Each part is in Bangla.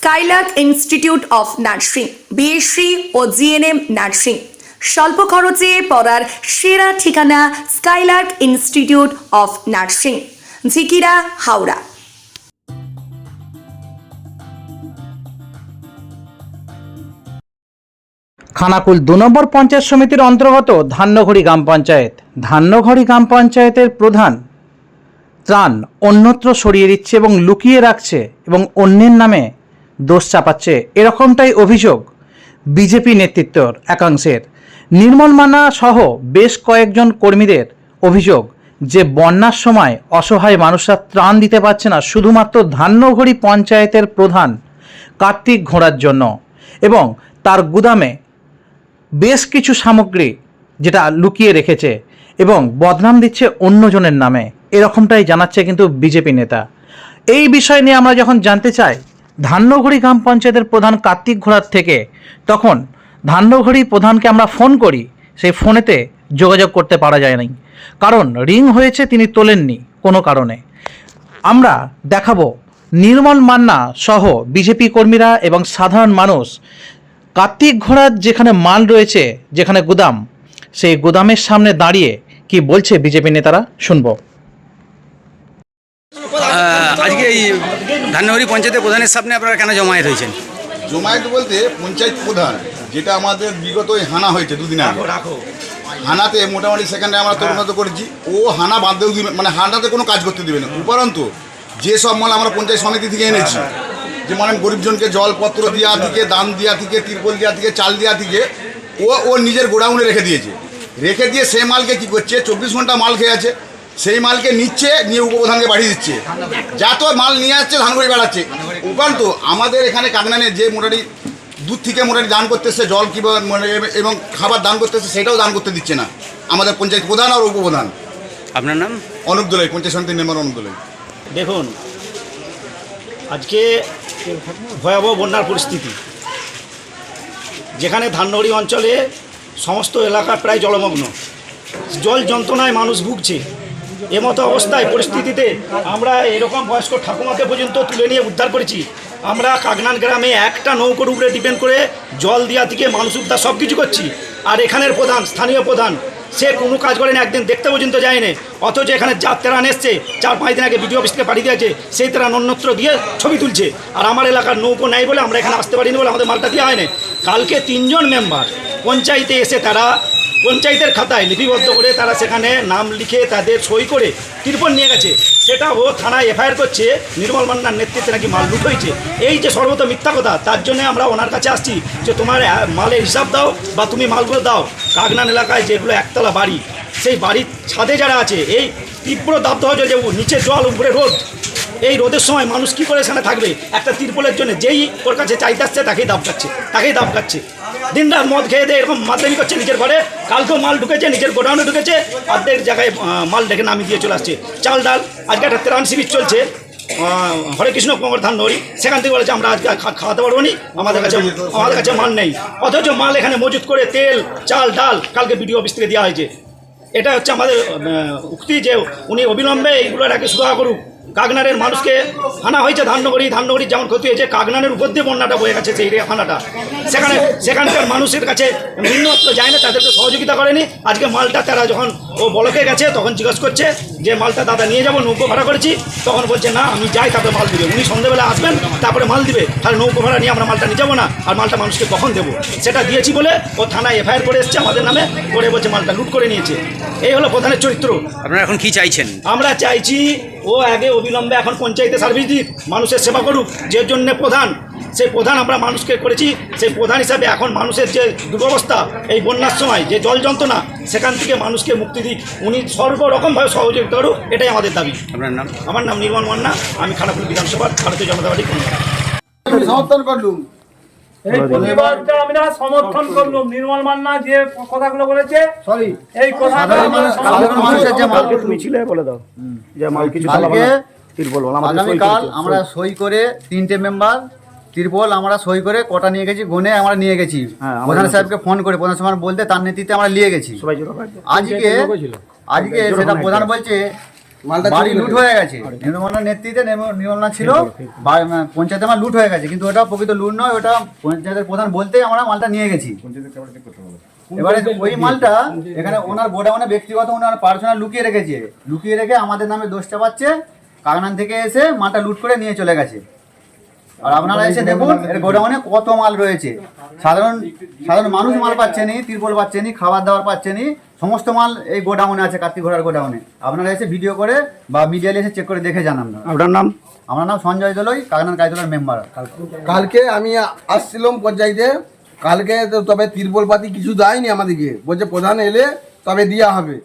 Skylark institute of nursing BSc O GNM nursing স্বল্প খরচে পড়ার সেরা ঠিকানা Skylark institute of nursing Jhikira, Howrah. Khanakul দু নম্বর পঞ্চায়েত সমিতির অন্তর্গত ধান্যঘড়ি গ্রাম পঞ্চায়েত। ধান্যঘড়ি গ্রাম পঞ্চায়েতের প্রধান ত্রাণ অন্যত্র সরিয়ে দিচ্ছে এবং লুকিয়ে রাখছে এবং অন্যের নামে দোষ চাপাচ্ছে। এরকমটাই অভিযোগ বিজেপি নেতৃত্বর একাংশের। নির্মল মান্না সহ বেশ কয়েকজন কর্মীদের অভিযোগ যে বন্যার সময় অসহায় মানুষরা ত্রাণ দিতে পারছে না, শুধুমাত্র ধান্যঘড়ি পঞ্চায়েতের প্রধান কার্তিক ঘোড়ার জন্য এবং তার গুদামে বেশ কিছু সামগ্রী যেটা লুকিয়ে রেখেছে এবং বদনাম দিচ্ছে অন্যজনের নামে। এরকমটাই জানাচ্ছে কিন্তু বিজেপি নেতা। এই বিষয় নিয়ে আমরা যখন জানতে চাই ধান্যঘড়ি গ্রাম পঞ্চায়েতের প্রধান কার্তিক ঘোড়ার থেকে তখন ধান্যঘড়ি প্রধানকে আমরা ফোন করি, সেই ফোনেতে যোগাযোগ করতে পারা যায় নাই। কারণ রিং হয়েছে তিনি তোলেননি কোনো কারণে। আমরা দেখাবো নির্মল মান্না সহ বিজেপি কর্মীরা এবং সাধারণ মানুষ কার্তিক ঘোড়ার যেখানে মাল রয়েছে, যেখানে গুদাম, সেই গুদামের সামনে দাঁড়িয়ে কি বলছে বিজেপি নেতারা? শুনব। আজকে এই ধান্যবাড়ি পঞ্চায়েতের প্রধানের সামনে আপনারা কেন জমায়েত হয়েছেন? জমায়েত বলতে পঞ্চায়েত প্রধান যেটা আমাদের বিগত ওই হানা হয়েছে দুদিন আগে। হানাতে মোটামুটি সেখানে আমরা তরুণত করেছি। ও হানা বাঁধতেও দিবে মানে হানাতে কোনো কাজ করতে দেবে না। উপরন্তু যে সব মাল আমরা পঞ্চায়েত সমিতি থেকে এনেছি যে মানে গরিবজনকে জলপত্র দেওয়া থেকে দান দেওয়া থেকে তিরপল দেওয়া থেকে চাল দেওয়া থেকে ও ও নিজের গোডাউনে রেখে দিয়েছে। রেখে দিয়ে সে মালকে কি করছে? চব্বিশ ঘণ্টা মাল খেয়ে আছে। সেই মালকে নিচ্ছে নিয়ে উপপ্রধানকে পাঠিয়ে দিচ্ছে। যা তো মাল নিয়ে আসছে ধান করে বেড়াচ্ছে। উপরন্তু আমাদের এখানে কাকনানে যে মোটামুটি দুধ থেকে মোটামুটি দান করতেছে জল কিংবা মানে এবং খাবার দান করতেছে সেটাও দান করতে দিচ্ছে না। আমাদের পঞ্চায়েত প্রধান আর উপপ্রধান। আপনার নাম? অনুপ দোলাই পঞ্চায়েত সমিতির মেম্বার অনুপ দোলাই। দেখুন আজকে ভয়াবহ বন্যার পরিস্থিতি। যেখানে ধাননগরী অঞ্চলে সমস্ত এলাকা প্রায় জলমগ্ন। জল যন্ত্রণায় মানুষ ভুগছে। এমতো অবস্থায় পরিস্থিতিতে আমরা এরকম বয়স্ক ঠাকুমাকে পর্যন্ত তুলে নিয়ে উদ্ধার করেছি। আমরা কাগনান গ্রামে একটা নৌকোর উপরে ডিপেন্ড করে জল দেওয়া থেকে মানুষ উদ্ধার সব কিছু করছি। আর এখানের প্রধান, স্থানীয় প্রধান, সে কোনো কাজ করেনি, একদিন দেখতে পর্যন্ত যায়নি। অথচ এখানে যা তেরান এসছে, চার পাঁচ দিন আগে বিডিও অফিস থেকে পাঠিয়ে দিয়েছে, সেই তেরান অন্যত্র দিয়ে ছবি তুলছে। আর আমার এলাকার নৌকো নাই বলে আমরা এখানে আসতে পারিনি বলে আমাদের মালটা দেওয়া হয়নি। কালকে তিনজন মেম্বার পঞ্চায়েতে এসে তারা পঞ্চায়েতের খাতায় লিপিবদ্ধ করে তারা সেখানে নাম লিখে তাদের সই করে তিরপল নিয়ে গেছে। সেটা ও থানায় এফআইআর করছে, নির্মল মান্নার নেতৃত্বে নাকি মাল লুট হয়েছে। এই যে সর্বত মিথ্যা কথা, তার জন্য আমরা ওনার কাছে আসছি যে তোমার মালের হিসাব দাও বা তুমি মালগুলো দাও। কাগনান এলাকায় যেগুলো একতলা বাড়ি, সেই বাড়ির ছাদে যারা আছে, এই তীব্র দাবদাহ যে নিচে জল উপরে রোদ, এই রোদের সময় মানুষ কি করে সেখানে থাকবে? একটা তিরপলের জন্য যেই ওর কাছে চাইতে আসছে, তাকেই দাব কাচ্ছে তাকেই দাব কাচ্ছে দিন রাত মদ খেয়ে দিয়ে এরকম মাতলামি করছে নিজের ঘরে। কালকেও মাল ঢুকেছে, নিজের গোডাউনে ঢুকেছে। অর্ধেক জায়গায় মাল ডেকে নামিয়ে দিয়ে চলে আসছে। চাল ডাল, আজকে একটা ত্রাণ শিবির চলছে। হরে কৃষ্ণ, কুমার ধান, নড়ি। সেখান থেকে বলেছে, আমরা আজকে খাওয়াতে পারব নি। আমাদের কাছে আমাদের কাছে মাল নেই। অথচ মাল এখানে মজুত করে তেল, চাল, ডাল কালকে বিডিও অফিস থেকে দেওয়া হয়েছে। এটা হচ্ছে আমাদের উক্তি যে উনি অবিলম্বে এইগুলোর আগে সুরাহা করুক। কাগনারের মানুষকে হানা হয়েছে ধান্যগরি ধান্যগরি যেমন ক্ষতি হয়েছে, কাগনারের উপর দিয়ে বন্যাটা বয়ে গেছে সেই হানাটা। সেখানে সেখানকার মানুষের কাছে নিম্নত্ব যায় না, তাদেরকে সহযোগিতা করেনি। আজকে মালটা তারা যখন ও বলকে গেছে তখন জিজ্ঞেস করছে যে মালটা দাদা নিয়ে যাব নৌকো ভাড়া করেছি। তখন বলছে না আমি যাই তারপরে মাল দিবে। উনি সন্ধ্যেবেলা আসবেন তারপরে মাল দিবে। তাহলে নৌকো ভাড়া নিয়ে আমরা মালটা নিয়ে যাব না আর মালটা মানুষকে কখন দেবো? সেটা দিয়েছি বলে ও থানায় এফআইআর করে এসছে আমাদের নামে করে বলছে মালটা লুট করে নিয়েছে। এই হলো প্রধানের চরিত্র। আপনারা এখন কি চাইছেন? আমরা চাইছি ও আগে অবিলম্বে এখন পঞ্চায়েতে সার্ভিস দিক মানুষের সেবা করুক যে জন্য প্রধান সেই প্রধান আমরা মানুষকে করেছি সেই প্রধান হিসাবে এখন মানুষের যে দুরবস্থা এই বন্যার সময় যে জল যন্ত্রণা সেখান থেকে মানুষকে মুক্তি দিক। উনি সর্বরকমভাবে সহযোগিতা করুক এটাই আমাদের দাবি। আপনার নাম? আমার নাম নির্মল মান্না আমি খানাপুর বিধানসভার ভারতীয় জনতা পার্টি কর্মী সমর্থন করলুম। এই প্রতিবাদটা আমরা সমর্থন করলাম। নির্মল মান্না যে কথাগুলো বলেছে সরি। এই কথাটা আমরা সাধারণ সমর্থন মানুষের যে মাল তুমি ছিলে বলে দাও। যে মাল কিছু কালকে তিরপল বলো আমাদের সই আগামীকাল আমরা সই করে তিনটে মেম্বার তিরপল আমরা সই করে কটা নিয়ে গেছি গুনে আমরা নিয়ে গেছি। হ্যাঁ, প্রধান সাহেবকে ফোন করে প্রধান সাহেব বলতে তার নেতৃত্বে আমরা নিয়ে গেছি। আজকে আজকে সেটা প্রধান বলছে বাড়ি লুট হয়ে গেছে। নির্মলার নেতৃত্বে নির্ম- নির্মলা ছিল মানে পঞ্চায়েতে আমার লুট হয়ে গেছে কিন্তু ওটা প্রকৃত লুট নয় ওটা পঞ্চায়েতের প্রধান বলতেই আমরা মালটা নিয়ে গেছি। এবারে ওই মালটা এখানে ওনার গোডাউনে ব্যক্তিগত ওনার পার্সোনাল লুকিয়ে রেখেছে। লুকিয়ে রেখে আমাদের নামে দোষ চাপাচ্ছে কাগনান থেকে এসে মালটা লুট করে নিয়ে চলে গেছে। আর আপনারা এসে দেখুন এর গোডাউনে কত মাল রয়েছে। সাধারণ সাধারণ মানুষ মাল পাচ্ছে নি তিরপল পাচ্ছে নি খাবার দাবার পাচ্ছে নি সমস্ত মাল এই গোডাউনে আছে কার্তিক ঘোড়ার গোডাউনে। আপনারা এসে ভিডিও করে বা মিডিয়ালে এসে চেক করে দেখে জানান না আপনার নাম? আমার নাম সঞ্জয় দলই কাগনান কাইতলার মেম্বার কালকে আমি আসছিলাম পঞ্চায়েতে কালকে তো তবে তিরপল পাতি কিছু দেয়নি আমাদেরকে। বলছে প্রধান এলে তবে দেওয়া হবে।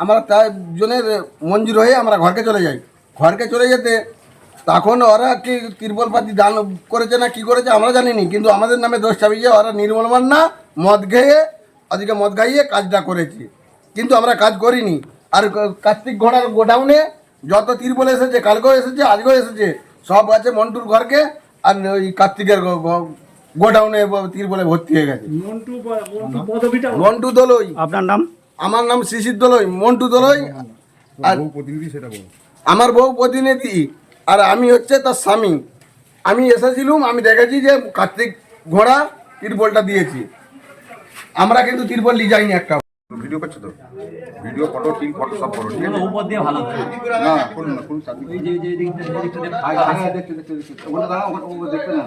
আমরা তার জনের মঞ্জুর হয়ে আমরা ঘরকে চলে যাই। ঘরকে চলে যেতে তখন ওরা কি তিরপল পাতি দান করেছে না কি করেছে আমরা জানিনি কিন্তু আমাদের নামে দোষ চাপিয়ে ওরা নির্মল মান্না মদ খেয়ে ওদিকে মদ খাইয়ে কাজটা করেছে। কিন্তু আমরা কাজ করিনি। আর কার্তিক ঘোড়ার গোডাউনে যত তিরপল এসেছে কালকেও এসেছে আজকেও এসেছে সব আছে মন্টুর ঘরকে আর ওই কার্তিকের গোডাউনে তিরপলে ভর্তি হয়ে গেছে। মন্টু দলই। আপনার নাম? আমার নাম শিশির দলই মন্টু দলই। আর আমার বউ প্রতিনিধি। আর আমি হচ্ছে তার স্বামী। আমি এসেছিলুম আমি দেখেছি যে কার্তিক ঘোড়া তিরপলটা দিয়েছি। আমরা কিন্তু তিরপল নিয়ে যাইনি একটা। ভিডিও করছ তো? ভিডিও ফটো টিল ফটো সব করো ঠিক আছে? উপর দিয়ে ভালো না খুলুন না খুলুন চারদিকে। হ্যাঁ, হ্যাঁ, দেখতে, দেখতে, দেখতে। ওখানে দাঁড়াও, ওখানে- ওখানে দেখতে না।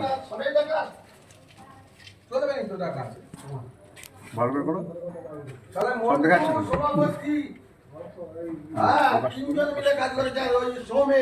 ভালো করে করো। সব দেখা যাচ্ছে তো? তিরপলগুলো দেখাচ্ছে তিরপলগুলো দেখা যায় না? খুলে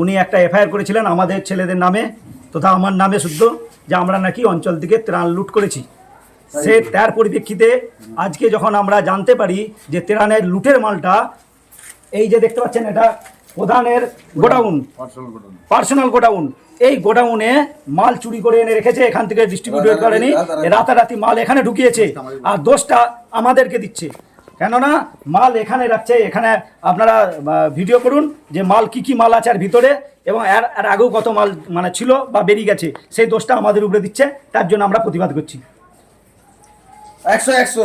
উনি একটা এফআইআর করেছিলেন আমাদের ছেলেদের নামে, তথা আমার নামে শুদ্ধ, যে আমরা নাকি অঞ্চল থেকে ত্রাণ লুট করেছি। সে তার পরিপ্রেক্ষিতে আজকে যখন আমরা জানতে পারি যে ত্রাণের লুটের মালটা, এই যে দেখতে পাচ্ছেন এটা প্রধানের গোডাউন, পার্সোনাল গোডাউন। এই গোডাউনে মাল চুরি করে এনে রেখেছে, এখান থেকে ডিস্ট্রিবিউট করেনি রাতারাতি মাল এখানে ঢুকিয়েছে, আর দোষটা আমাদেরকে দিচ্ছে। কেননা মাল এখানে রাখছে, এখানে আপনারা ভিডিও করুন যে মাল কি কি মাল আছে আর ভিতরে এবং এর আর আগেও কত মাল মানে ছিল বা বেরিয়ে গেছে, সেই দোষটা আমাদের উপরে দিচ্ছে, তার জন্য আমরা প্রতিবাদ করছি। একশো একশো।